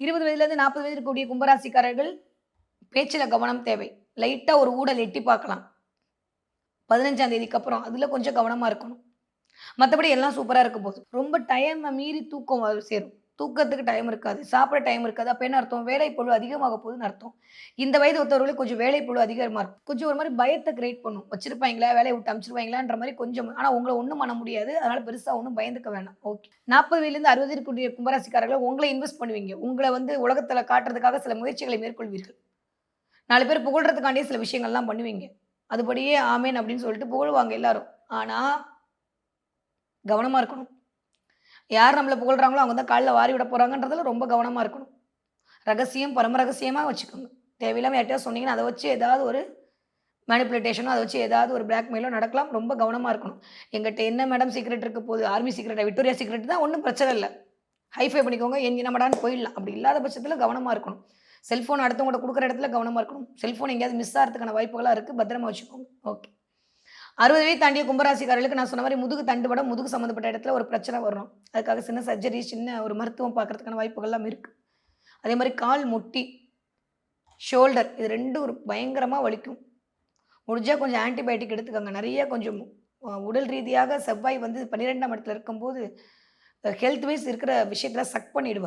இருபது வயதுலேருந்து நாற்பது வயது இருக்கக்கூடிய கும்பராசிக்காரர்கள் பேச்சில் கவனம் தேவை. லைட்டாக ஒரு ஊடல் எட்டி பார்க்கலாம். பதினஞ்சாம் தேதிக்கு அப்புறம் அதில் கொஞ்சம் கவனமாக இருக்கணும். மற்றபடி எல்லாம் சூப்பராக இருக்க போகுது. ரொம்ப டைமை மீறி தூக்கம் சேரும். தூக்கத்துக்கு டைம் இருக்காது. சாப்பிட டைம் இருக்காது. அப்போ என்ன அர்த்தம்? வேலை பொழுது அதிகமாக போகுதுன்னு அர்த்தம். இந்த வயது ஒருத்தவர்களுக்கு கொஞ்சம் வேலை பொழுது அதிகமாக இருக்கும். கொஞ்சம் ஒரு மாதிரி பயத்தை கிரியேட் பண்ணும். வச்சிருப்பாங்களா? வேலையை விட்டு அமைச்சிருவாங்களான்ற மாதிரி கொஞ்சம். ஆனால் உங்களை ஒன்றும் பண்ண முடியாது. அதனால் பெருசாக ஒன்றும் பயந்துக்க வேண்டாம் ஓகே நாற்பது வயதுலேருந்து அறுபது இருக்கக்கூடிய கும்பராசிக்காரர்கள் உங்களை இன்வெஸ்ட் பண்ணுவீங்க. உங்களை வந்து உலகத்தில் காட்டுறதுக்காக சில முயற்சிகளை மேற்கொள்வீர்கள். நாலு பேர் புகழ்றதுக்காண்டியே சில விஷயங்கள்லாம் பண்ணுவீங்க. அதுபடியே ஆமேன் அப்படின்னு சொல்லிட்டு புகழ்வாங்க எல்லாரும். ஆனால் கவனமாக இருக்கணும். யார் நம்மளை புகழ்றாங்களோ அவங்க தான் காலில் வாரி விட போகிறாங்கன்றதுல ரொம்ப கவனமாக இருக்கணும். ரகசியம் பரம ரகசியமாக வச்சுக்கோங்க. தேவையில்லாமல் யார்கிட்டயா சொன்னீங்கன்னா அதை வச்சு ஏதாவது ஒரு மேனிப்புலேட்டேஷனோ அதை வச்சு ஏதாவது ஒரு பிளாக்மெயிலோ நடக்கலாம். ரொம்ப கவனமாக இருக்கணும். எங்கிட்ட என்ன மேடம் சீக்ரெட் இருக்க போகுது? ஆர்மி சீக்ரெட் விக்டோரியா சீக்ரெட் தான் ஒன்றும் பிரச்சனை இல்லை. ஹைஃபை பண்ணிக்கோங்க. எங்க நம்மடான்னு போயிடலாம். அப்படி இல்லாத பட்சத்தில் கவனமாக இருக்கணும். செல்ஃபோன் அடுத்தவங்க கொடுக்குற இடத்துல கவனமாக இருக்கணும். செல்ஃபோன் எங்கேயாவது மிஸ் ஆகிறதுக்கான வாய்ப்புகளாக இருக்குது பத்திரமா வச்சுக்கோங்க. ஓகே அறுபது வயது தாண்டிய கும்பராசிக்காரர்களுக்கு நான் சொன்ன மாதிரி முதுகு தண்டுபடம் முதுகு சம்மந்தப்பட்ட இடத்துல ஒரு பிரச்சனை வரும் அதுக்காக சின்ன சர்ஜரி சின்ன ஒரு மருத்துவம் பார்க்கறதுக்கான வாய்ப்புகள்லாம் இருக்குது அதே மாதிரி கால் முட்டி ஷோல்டர் இது ரெண்டும் ஒரு பயங்கரமாக வலிக்கும். முடிஞ்சால் கொஞ்சம் ஆன்டிபயோட்டிக் எடுத்துக்கோங்க. நிறைய கொஞ்சம் உடல் ரீதியாக செவ்வாய் வந்து பன்னிரெண்டாம் இடத்துல இருக்கும்போது ஹெல்த் வைஸ் இருக்கிற விஷயத்தில் சக் பண்ணிவிடுவாங்க